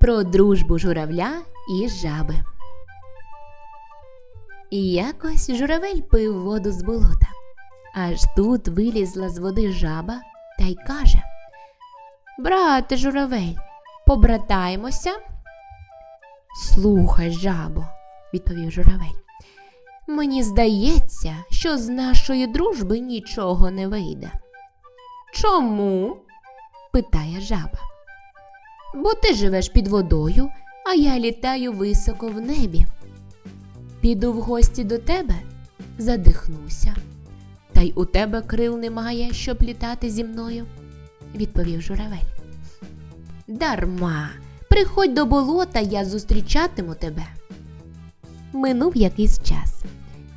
про дружбу журавля і жаби. І якось журавель пив воду з болота. Аж тут вилізла з води жаба та й каже: Брате журавель, побратаємося. Слухай, жабо, відповів журавель. Мені здається, що з нашої дружби нічого не вийде. Чому? питає жаба. Бо ти живеш під водою, а я літаю високо в небі. Піду в гості до тебе, задихнуся. Та й у тебе крил немає, щоб літати зі мною, відповів журавель. Дарма, приходь до болота, я зустрічатиму тебе. Минув якийсь час.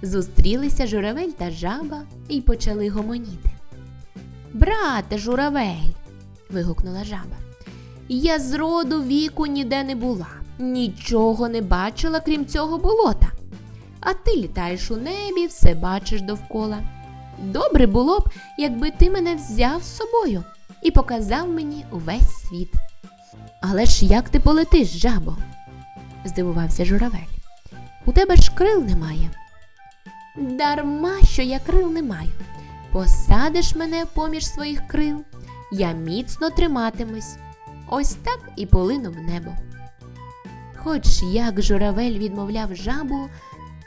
Зустрілися журавель та жаба і почали гомоніти. Брате, журавель. вигукнула жаба. Я з роду віку ніде не була, нічого не бачила, крім цього болота. А ти літаєш у небі, все бачиш довкола. Добре було б, якби ти мене взяв з собою і показав мені увесь світ. Але ж як ти полетиш, жабо? здивувався журавель. У тебе ж крил немає. Дарма, що я крил не маю. Посадиш мене поміж своїх крил, я міцно триматимусь. Ось так і полинув небо. Хоч як журавель відмовляв жабу,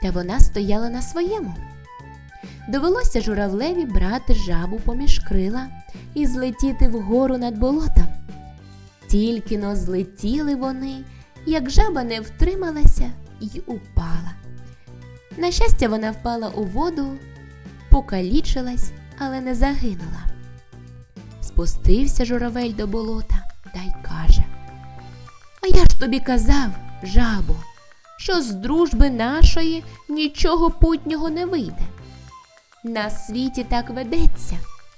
та вона стояла на своєму. Довелося журавлеві брати жабу поміж крила і злетіти вгору над болотом. Тільки но злетіли вони, як жаба не втрималася й упала. На щастя, вона впала у воду, покалічилась, але не загинула. Спустився журавель до болота та й каже: А я ж тобі казав, жабо, що з дружби нашої нічого путнього не вийде. На світі так ведеться,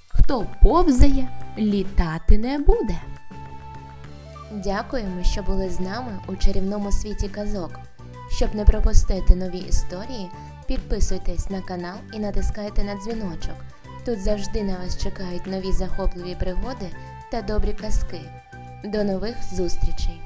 хто повзає, літати не буде. Дякуємо, що були з нами у чарівному світі казок. Щоб не пропустити нові історії, підписуйтесь на канал і натискайте на дзвіночок. Тут завжди на вас чекають нові захопливі пригоди та добрі казки. До нових зустрічей!